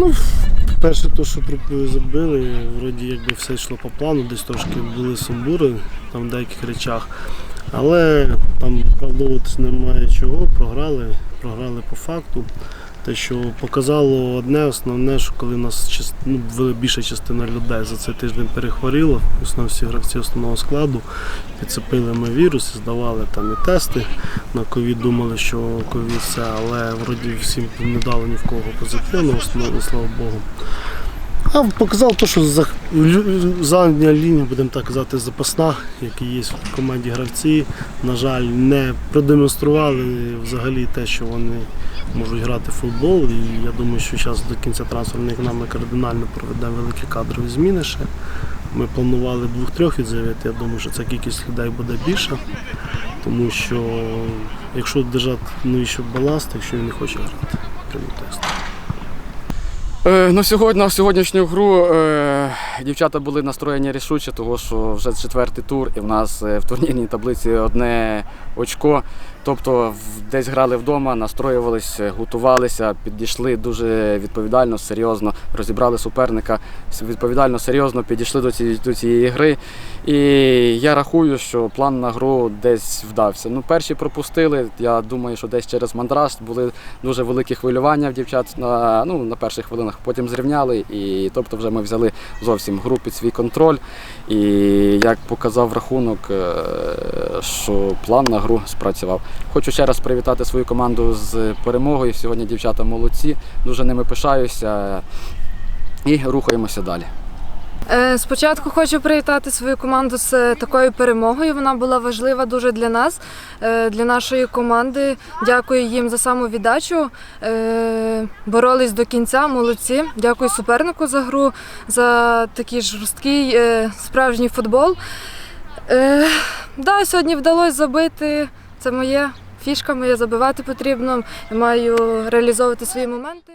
Ну, перше, то, що забили, вроді якби все йшло по плану, десь трошки були сумбури там в деяких речах. Але там правдовуватись немає чого, програли, програли по факту. Те, що показало одне основне, що коли у нас ну, більша частина людей за цей тиждень перехворіла, основно всі гравці основного складу, підцепили ми вірус, і здавали там і тести на ковід, думали, що ковід все, але вроді всім не дали ні в кого позитивного, слава Богу. А показав те, що за- задня лінія, будемо так казати, запасна, які є в команді гравці, на жаль, не продемонстрували взагалі те, що вони можуть грати в футбол. І я думаю, що зараз до кінця трансферної ми кардинально проведемо великі кадрові зміни ще. Ми планували двох-трьох відзивити. Я думаю, що ця кількість людей буде більша. Тому що якщо держати ну, і щоб баласт, якщо він не хоче грати, прямий тест. Е, ну, сьогодні, на сьогоднішню гру е, дівчата були настроєні рішуче, тому що вже четвертий тур, і в нас е, в турнірній таблиці одне очко. Тобто десь грали вдома, настроювалися, готувалися, підійшли дуже відповідально, серйозно, розібрали суперника, відповідально, серйозно підійшли до цієї, до цієї гри. І я рахую, що план на гру десь вдався. Ну, перші пропустили. Я думаю, що десь через мандраж були дуже великі хвилювання в дівчат на, ну, на перших хвилинах. Потім зрівняли, і тобто вже ми взяли зовсім гру під свій контроль. І як показав рахунок, е, що план на гру спрацював. Хочу ще раз привітати свою команду з перемогою. Сьогодні дівчата молодці, дуже ними пишаюся. І рухаємося далі. Е, Спочатку хочу привітати свою команду з е, такою перемогою. Вона була важлива дуже для нас, е, для нашої команди. Дякую їм за самовіддачу. Е, Боролись до кінця, молодці. Дякую супернику за гру, за такий жорсткий справжній футбол. Да, сьогодні вдалося забити. Це моє фішка, моє забивати потрібно. Я маю реалізовувати свої моменти.